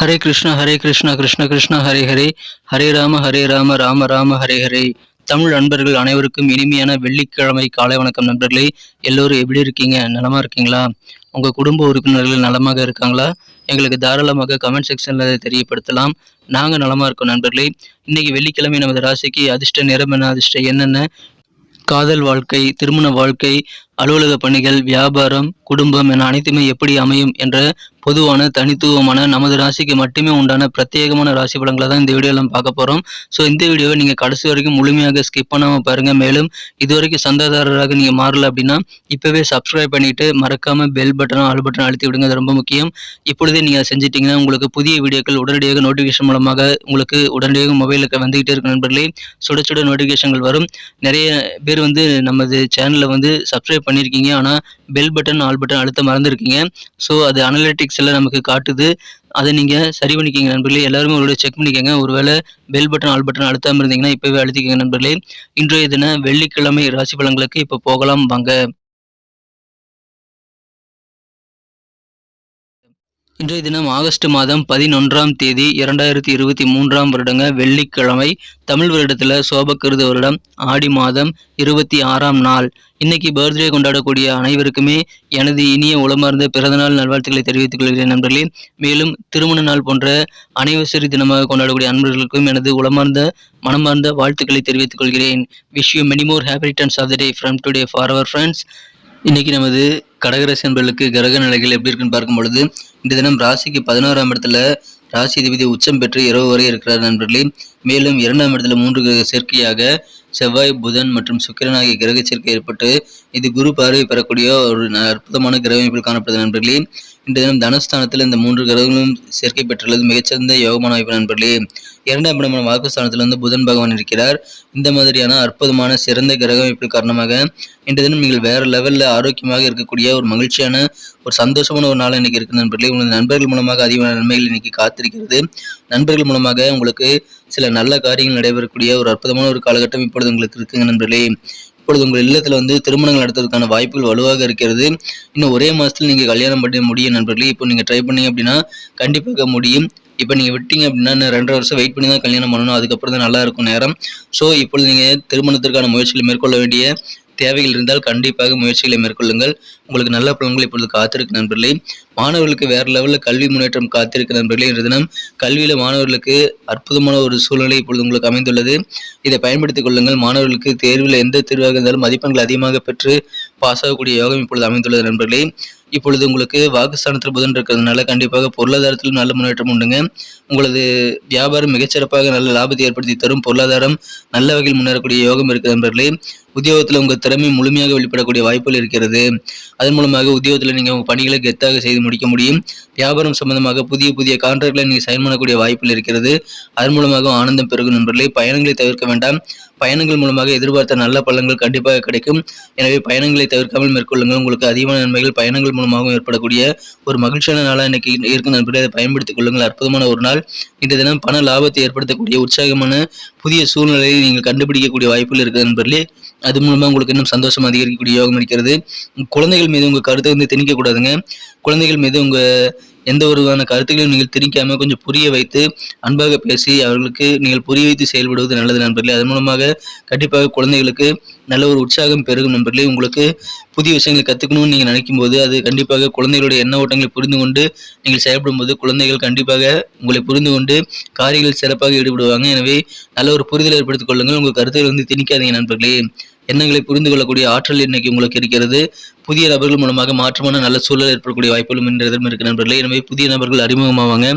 ஹரே கிருஷ்ணா ஹரே கிருஷ்ணா கிருஷ்ண கிருஷ்ணா ஹரே ஹரே. ஹரே ராம ஹரே ராம ராம ராம ஹரே ஹரே. தமிழ் நண்பர்கள் அனைவருக்கும் இனிமையான வெள்ளிக்கிழமை காலை வணக்கம் நண்பர்களே. எல்லோரும் எப்படி இருக்கீங்க? நலமா இருக்கீங்களா? உங்க குடும்ப உறுப்பினர்கள் நலமாக இருக்காங்களா? எங்களுக்கு தாராளமாக கமெண்ட் செக்ஷன்ல தெரியப்படுத்தலாம். நாங்க நலமா இருக்கோம் நண்பர்களே. இன்னைக்கு வெள்ளிக்கிழமை நமது ராசிக்கு அதிர்ஷ்ட நிறம் என்ன அதிர்ஷ்ட என்னென்ன? காதல் வாழ்க்கை திருமண வாழ்க்கை அலுவலக பணிகள் வியாபாரம் குடும்பம் என அனைத்துமே எப்படி அமையும் என்ற பொதுவான தனித்துவமான நமது ராசிக்கு மட்டுமே உண்டான பிரத்யேகமான ராசி பலன்களை தான் இந்த வீடியோவில் பார்க்க போகிறோம் ஸோ இந்த வீடியோவை நீங்கள் கடைசி வரைக்கும் முழுமையாக ஸ்கிப் பண்ணாமல் பாருங்கள் மேலும் இது வரைக்கும் சந்தாதாரராக நீங்கள் மாறல அப்படின்னா இப்போவே சப்ஸ்கிரைப் பண்ணிவிட்டு மறக்காமல் பெல் பட்டனும் ஆல் பட்டன் அழுத்தி விடுங்க. அது ரொம்ப முக்கியம். இப்பொழுதே நீங்கள் செஞ்சிட்டிங்கன்னா உங்களுக்கு புதிய வீடியோக்கள் உடனடியாக நோட்டிஃபிகேஷன் மூலமாக உங்களுக்கு உடனடியாக மொபைலுக்கு வந்துகிட்டே இருக்க நண்பர்களே. சுட சுட நோட்டிஃபிகேஷன்கள் வரும். நிறைய பேர் வந்து நமது சேனலில் வந்து சப்ஸ்கிரைப் பண்ணியிருக்கீங்க ஆனால் பெல் பட்டன் ஆல் பட்டன் அழுத்த மறந்துருக்கீங்க. ஸோ அது அனலிட்டிக்ஸில் நமக்கு காட்டுது. அதை நீங்கள் சரி பண்ணிக்கிங்க நண்பர்களே. எல்லாருமே உங்களோட செக் பண்ணிக்கோங்க. ஒருவேளை பெல் பட்டன் ஆல் பட்டன் அழுத்தாமல் இருந்தீங்கன்னா இப்போவே அழுத்திக்கோங்க நண்பர்களே. இன்றைய தினம் வெள்ளிக்கிழமை ராசி பலன்களுக்கு இப்போ போகலாம் வாங்க. இன்றைய தினம் ஆகஸ்ட் மாதம் பதினொன்றாம் தேதி இரண்டாயிரத்தி இருபத்தி மூன்றாம் வருடங்க வெள்ளிக்கிழமை தமிழ் வருடத்தில் சோபக்கிருத வருடம் ஆடி மாதம் இருபத்தி ஆறாம் நாள். இன்னைக்கு பர்த்டே கொண்டாடக்கூடிய அனைவருக்குமே எனது இனிய உளமார்ந்த பிறந்தநாள் நல்வாழ்த்துக்களை தெரிவித்துக் கொள்கிறேன் நண்பர்களே. மேலும் திருமண நாள் போன்ற அனைவசரி தினமாக கொண்டாடக்கூடிய அன்பர்களுக்கும் எனது உளமார்ந்த மனமார்ந்த வாழ்த்துக்களை தெரிவித்துக் கொள்கிறேன். Wish you many more happy returns of the day from today for our friends இன்னைக்கு நமது கடகரசி அன்பர்களுக்கு கிரக நிலைகள் எப்படி இருக்குன்னு பார்க்கும் பொழுது இந்த தினம் ராசிக்கு பதினோராம் இடத்துல ராசி அதிபதி உச்சம் பெற்று இரவு வரை இருக்கிறார் நண்பர்களே. மேலும் இரண்டாம் இடத்துல மூன்று கிரக சேர்க்கையாக செவ்வாய் புதன் மற்றும் சுக்கிரன் ஆகிய கிரக சேர்க்கை ஏற்பட்டு இது குரு பார்வை பெறக்கூடிய ஒரு அற்புதமான கிரக அமைப்பில் காணப்படுது நண்பர்களே. இந்த தினம் தனஸ்தானத்தில் இந்த மூன்று கிரகங்களும் சேர்க்கை பெற்றுள்ளது. மிகச்சிறந்த யோகமான வாய்ப்பு நண்பர்களே. இரண்டாம் இடமான வாக்குஸ்தானத்தில் வந்து புதன் பகவான் இருக்கிறார். இந்த மாதிரியான அற்புதமான சிறந்த கிரக அமைப்பு காரணமாக இன்றைய தினம் நீங்கள் வேற லெவலில் ஆரோக்கியமாக இருக்கக்கூடிய ஒரு மகிழ்ச்சியான ஒரு சந்தோஷமான ஒரு நாள் இன்னைக்கு இருக்கு நண்பர்களே. உங்களது நண்பர்கள் மூலமாக அதிகமான நன்மைகள் இன்னைக்கு காத்திருக்கிறது. நண்பர்கள் மூலமாக உங்களுக்கு சில நல்ல காரியங்கள் நடைபெறக்கூடிய ஒரு அற்புதமான ஒரு காலகட்டம் இப்பொழுது உங்களுக்கு இருக்குங்க நண்பர்களே. இப்பொழுது உங்கள் இல்லத்தில் வந்து திருமணங்கள் நடத்துவதற்கான வாய்ப்புகள் வலுவாக இருக்கிறது. இன்னும் ஒரே மாதத்தில் நீங்கள் கல்யாணம் பண்ண முடியும் நண்பர்களே. இப்போ நீங்கள் ட்ரை பண்ணீங்க அப்படின்னா கண்டிப்பாக முடியும். இப்போ நீங்கள் விட்டீங்க அப்படின்னா ரெண்டரை வருஷம் வெயிட் பண்ணி தான் கல்யாணம் பண்ணணும். அதுக்கப்புறம் தான் நல்லா இருக்கும் நேரம். ஸோ இப்பொழுது நீங்கள் திருமணத்திற்கான முயற்சிகளை மேற்கொள்ள வேண்டிய தேவைகள் இருந்தால் கண்டிப்பாக முயற்சிகளை மேற்கொள்ளுங்கள். உங்களுக்கு நல்ல பலன்கள் இப்பொழுது காத்திருக்கு நண்பர்களே. மாணவர்களுக்கு வேற லெவலில் கல்வி முன்னேற்றம் காத்திருக்கு நண்பர்களே. இன்று தினம் கல்வியில் மாணவர்களுக்கு அற்புதமான ஒரு சூழ்நிலை இப்பொழுது உங்களுக்கு அமைந்துள்ளது. இதை பயன்படுத்திக் கொள்ளுங்கள். மாணவர்களுக்கு தேர்வில் எந்த தேர்வாக இருந்தாலும் மதிப்பெண்கள் அதிகமாக பெற்று பாஸ் ஆகக்கூடிய யோகம் இப்பொழுது அமைந்துள்ளது நண்பர்களே. இப்பொழுது உங்களுக்கு வாக்குஸ்தானத்தில் புதன் இருக்கிறதுனால கண்டிப்பாக பொருளாதாரத்திலும் நல்ல முன்னேற்றம் உண்டுங்க. உங்களது வியாபாரம் மிகச்சிறப்பாக நல்ல லாபத்தை ஏற்படுத்தி தரும். பொருளாதாரம் நல்ல வகையில் முன்னேறக்கூடிய யோகம் இருக்குது நண்பர்களே. உத்தியோகத்தில் உங்கள் திறமை முழுமையாக வெளிப்படக்கூடிய வாய்ப்புகள் இருக்கிறது. அதன் மூலமாக உத்தியோகத்தில் நீங்கள் உங்கள் பணிகளை கெத்தாக செய்து முடிக்க முடியும். வியாபாரம் சம்பந்தமாக புதிய புதிய கான்ட்ராக்டில் நீங்கள் சைன் பண்ணக்கூடிய வாய்ப்புகள் இருக்கிறது. அதன் மூலமாக ஆனந்தம் பெருகும் நண்பர்களே. பயணங்களை தவிர்க்க வேண்டாம். பயணங்கள் மூலமாக எதிர்பார்த்த நல்ல பலன்கள் கண்டிப்பாக கிடைக்கும். எனவே பயணங்களை தவிர்க்காமல் மேற்கொள்ளுங்கள். உங்களுக்கு அதிகமான நன்மைகள் பயணங்கள் மூலமாகவும் ஏற்படக்கூடிய ஒரு மகிழ்ச்சியான நாளாக இன்னைக்கு இருக்கும் நண்பர்களே. அதை பயன்படுத்திக் கொள்ளுங்கள். அற்புதமான ஒரு நாள். இந்த தினம் பண லாபத்தை ஏற்படுத்தக்கூடிய உற்சாகமான புதிய சூழ்நிலையை நீங்கள் கண்டுபிடிக்கக்கூடிய வாய்ப்புகள் இருக்குது நண்பர்களே. அது மூலமாக உங்களுக்கு இன்னும் சந்தோஷம் அதிகரிக்கக்கூடிய யோகம் இருக்கிறது குழந்தைகள் மீது உங்கள் கருத்தை வந்து திணிக்கக்கூடாதுங்க குழந்தைகள் மீது உங்கள் எந்த ஒரு விதமான கருத்துக்களையும் நீங்கள் திணிக்காம கொஞ்சம் புரிய வைத்து அன்பாக பேசி அவர்களுக்கு நீங்கள் புரிய வைத்து செயல்படுவது நல்லது நண்பர்களே. அதன் மூலமாக கண்டிப்பாக குழந்தைகளுக்கு நல்ல ஒரு உற்சாகம் பெருகும் நண்பர்களே. உங்களுக்கு புதிய விஷயங்களை கற்றுக்கணும்னு நீங்கள் நினைக்கும் போது அது கண்டிப்பாக குழந்தைகளுடைய எண்ண ஓட்டங்களை புரிந்து கொண்டு நீங்கள் செயல்படும் போது குழந்தைகள் கண்டிப்பாக உங்களை புரிந்து கொண்டு காரியங்கள் சிறப்பாக ஈடுபடுவாங்க. எனவே நல்ல ஒரு புரிதல் ஏற்படுத்திக் கொள்ளுங்கள். உங்கள் கருத்துக்களை வந்து திணிக்காதீங்க நண்பர்களே. எண்ணங்களை புரிந்து கொள்ளக்கூடிய ஆற்றல் இன்னைக்கு உங்களுக்கு இருக்கிறது. புதிய நபர்கள் மூலமாக மாற்றமான நல்ல சூழல் ஏற்படக்கூடிய வாய்ப்புகளும் இன்றைய இருக்கு நண்பர்களே. எனவே புதிய நபர்கள் அறிமுகமாவாங்க.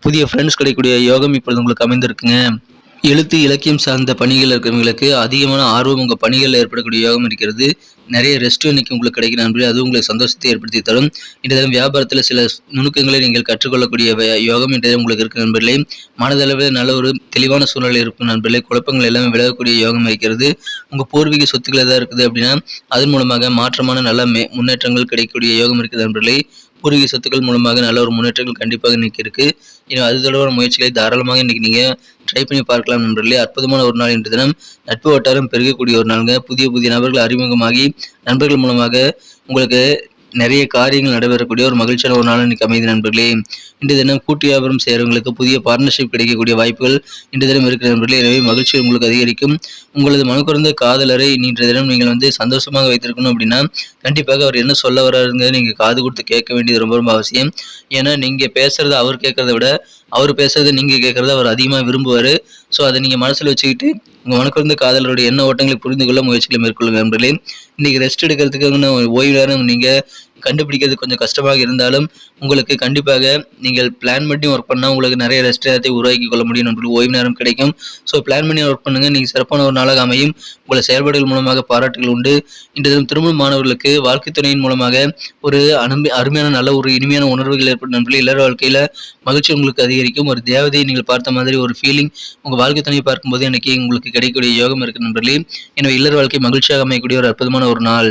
புதிய ஃப்ரெண்ட்ஸ் கிடைக்கக்கூடிய யோகம் இப்பொழுது உங்களுக்கு அமைந்திருக்குங்க. எழுத்து இலக்கியம் சார்ந்த பணிகள் இருக்கிறவங்களுக்கு அதிகமான ஆர்வம் உங்கள் பணிகளில் ஏற்படக்கூடிய யோகம் இருக்கிறது. நிறைய ரெஸ்ட் இன்னைக்கு உங்களுக்கு கிடைக்கிற நண்பர்களே அது உங்களுக்கு சந்தோஷத்தை ஏற்படுத்தி தரும். இன்றைய தினம் வியாபாரத்தில் சில நுணுக்கங்களை நீங்கள் கற்றுக்கொள்ளக்கூடிய யோகம் இன்றைய உங்களுக்கு இருக்கிற நண்பர்களே. மனதளவில் நல்ல ஒரு தெளிவான சூழ்நிலை இருக்கும் நண்பர்களே. குழப்பங்கள் எல்லாமே விலகக்கூடிய யோகம் இருக்கிறது. உங்கள் பூர்வீக சொத்துக்கள் எதாவது இருக்குது அப்படின்னா அதன் மூலமாக மாற்றமான நல்ல மே முன்னேற்றங்கள் கிடைக்கக்கூடிய யோகம் இருக்குது நண்பர்களே. பூர்வீக சொத்துக்கள் மூலமாக நல்ல ஒரு முன்னேற்றங்கள் கண்டிப்பாக இன்னைக்கு இருக்குது இன்னும் அது தொடர்பான முயற்சிகளை தாராளமாக இன்னைக்கு நீங்கள் ட்ரை பண்ணி பார்க்கலாம் நண்பர்களே. அற்புதமான ஒரு நாள் இன்று தினம். நட்பு வட்டாரம் பெருகக்கூடிய ஒரு நாளுங்க. புதிய புதிய நபர்கள் அறிமுகமாகி நண்பர்கள் மூலமாக உங்களுக்கு நிறைய காரியங்கள் நடைபெறக்கூடிய ஒரு மகிழ்ச்சியான ஒரு நாள் இன்னைக்கு அமைதி நண்பர்களே. இன்று தினம் கூட்டு வியாபாரம் செய்கிறவங்களுக்கு புதிய பார்ட்னர்ஷிப் கிடைக்கக்கூடிய வாய்ப்புகள் இன்று தினம் இருக்கிற நண்பர்களே. எனவே மகிழ்ச்சி உங்களுக்கு அதிகரிக்கும். உங்களது மனக்குறந்த காதலரை இன்று தினம் நீங்கள் வந்து சந்தோஷமாக வைத்திருக்கணும் அப்படின்னா கண்டிப்பாக அவர் என்ன சொல்ல வர்றாருங்கிறத நீங்கள் காது கொடுத்து கேட்க வேண்டியது ரொம்ப ரொம்ப அவசியம். ஏன்னா நீங்கள் பேசுகிறத அவர் கேட்கறத விட அவர் பேசுறதை நீங்கள் கேட்குறத அவர் அதிகமாக விரும்புவார். ஸோ அதை நீங்கள் மனசில் வச்சுக்கிட்டு உங்கள் மனக்குறந்த காதலருடைய எண்ண ஓட்டங்களை புரிந்து கொள்ள முயற்சிகளை மேற்கொள்ளுங்க நண்பர்களே. இன்றைக்கி ரெஸ்ட் எடுக்கிறதுக்கு ஓய்வு நேரம் நீங்கள் கண்டுபிடிக்கிறது கொஞ்சம் கஷ்டமாக இருந்தாலும் உங்களுக்கு கண்டிப்பாக நீங்கள் பிளான் பண்ணி ஒர்க் பண்ணால் உங்களுக்கு நிறைய ரெஸ்ட் நேரத்தை உருவாக்கி கொள்ள முடியும் நம்மளுக்கு ஓய்வு நேரம் கிடைக்கும். ஸோ பிளான் பண்ணி ஒர்க் பண்ணுங்கள் நீங்கள் சிறப்பான ஒரு நாளாக அமையும். உங்களை செயல்பாடுகள் மூலமாக பாராட்டுகள் உண்டு. இன்று தினம் திருமண மாணவர்களுக்கு வாழ்க்கை துணையின் மூலமாக ஒரு அனுமி அருமையான நல்ல ஒரு இனிமையான உணர்வுகள் ஏற்படும் நண்பர்கள் இல்லற வாழ்க்கையில் மகிழ்ச்சி உங்களுக்கு அதிகரிக்கும். ஒரு தேவதையை நீங்கள் பார்த்த மாதிரி ஒரு ஃபீலிங் உங்கள் வாழ்க்கை துணையை பார்க்கும்போது எனக்கு உங்களுக்கு கிடைக்கக்கூடிய யோகம் இருக்கு நண்பர்களே எனவே இல்லற வாழ்க்கை மகிழ்ச்சியாக அமையக்கூடிய ஒரு அற்புதமான ஒரு நாள்.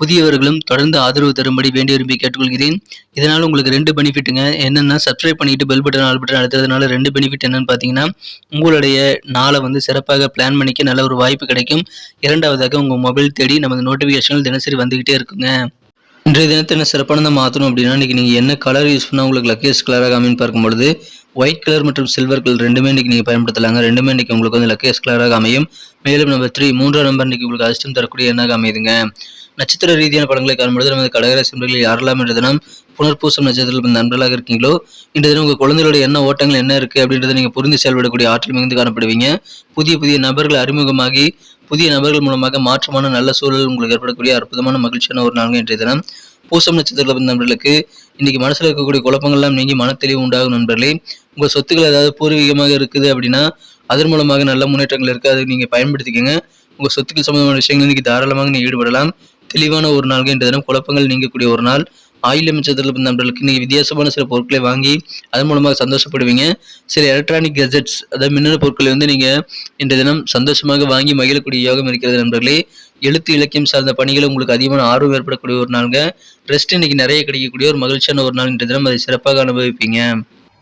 புதியவர்களும் தொடர்ந்து ஆதரவு தரும்படி வேண்டி விரும்பி கேட்டுக்கொள்கிறேன். இதனால் உங்களுக்கு ரெண்டு பெனிஃபிட்டுங்க. என்னென்னா சப்ஸ்கிரைப் பண்ணிட்டு பெல் பட்டன் ஆல் பட்டன் அழுத்துறதுனால ரெண்டு பெனிஃபிட் என்னன்னு பார்த்தீங்கன்னா உங்களுடைய நாளை வந்து சிறப்பாக பிளான் பண்ணிக்க நல்ல ஒரு வாய்ப்பு கிடைக்கும். இரண்டாவதாக உங்கள் மொபைல் தேடி நமது நோட்டிஃபிகேஷன்கள் தினசரி வந்துக்கிட்டே இருக்குங்க. இன்றைய தினத்தை என்ன சிறப்பானதை மாற்றணும் அப்படின்னா இன்றைக்கி நீங்கள் என்ன கலர் யூஸ் பண்ணால் உங்களுக்கு லக்கியஸ்ட் கலராக அமைன்னு பார்க்கும்பொழுது ஒயிட் கலர் மற்றும் சில்வர் கலர் ரெண்டுமே இன்றைக்கி நீங்கள் பயன்படுத்தலாங்க. ரெண்டுமே இன்றைக்கி உங்களுக்கு வந்து லக்கியஸ்ட் கலராக அமையும் மேலும் நம்பர் த்ரீ மூன்றாம் நம்பர் இன்றைக்கி உங்களுக்கு அதிர்ஷ்டம் தரக்கூடிய எண்ணாக அமையுதுங்க நட்சத்திர ரீதியான படங்களை காணும்பொழுது நமது கடகராசி நண்பர்கள் யாரெல்லாம் என்ற தினம் புனர்பூசம் நட்சத்திரத்தில் நண்பர்களாக இருக்கீங்களோ இந்த தினம் உங்கள் குழந்தைகளோட என்ன ஓட்டங்கள் என்ன இருக்குது அப்படின்றத நீங்கள் புரிந்து செயல்படக்கூடிய ஆற்றல் மிகுந்து காணப்படுவீங்க. புதிய புதிய நபர்கள் அறிமுகமாகி புதிய நபர்கள் மூலமாக மாற்றமான நல்ல சூழல் உங்களுக்கு ஏற்படக்கூடிய அற்புதமான மகிழ்ச்சியான ஒரு நாள் இன்றைய தினம். பூசம் நட்சத்திரத்தில் பிறந்த நண்பர்களுக்கு இன்னைக்கு மனசில் இருக்கக்கூடிய குழப்பங்கள்லாம் நீங்கி மனத்தெளிவு உண்டாகும் நண்பர்களே. உங்கள் சொத்துக்கள் ஏதாவது பூர்வீகமாக இருக்குது அப்படின்னா அதன் மூலமாக நல்ல முன்னேற்றங்கள் இருக்குது அதை நீங்கள் பயன்படுத்திக்கங்க. உங்கள் சொத்துக்கள் சம்பந்தமான விஷயங்கள் இன்னைக்கு தாராளமாக நீங்கள் ஈடுபடலாம். தெளிவான ஒரு நாள்கள் இன்றைய தினம் குழப்பங்கள் நீங்கக்கூடிய ஒரு நாள். ஆயிலம் நட்சத்திரத்தில் பிறந்த நண்பர்களுக்கு நீங்கள் வித்தியாசமான சில பொருட்களை வாங்கி அதன் மூலமாக சந்தோஷப்படுவீங்க. சில எலக்ட்ரானிக் கெஜெட்ஸ் அதாவது மின்னணு பொருட்களை வந்து நீங்கள் இன்றைய தினம் சந்தோஷமாக வாங்கி மகிழக்கூடிய யோகம் இருக்கிறது நண்பர்களே. எழுத்து இலக்கியம் சார்ந்த பணிகள் உங்களுக்கு அதிகமான ஆர்வம் ஏற்படக்கூடிய ஒரு நாளுங்க. ரெஸ்ட் இன்னைக்கு நிறைய கிடைக்கக்கூடிய ஒரு மகிழ்ச்சியான ஒரு நாள் இன்றைய தினம். அதை சிறப்பாக அனுபவிப்பீங்க.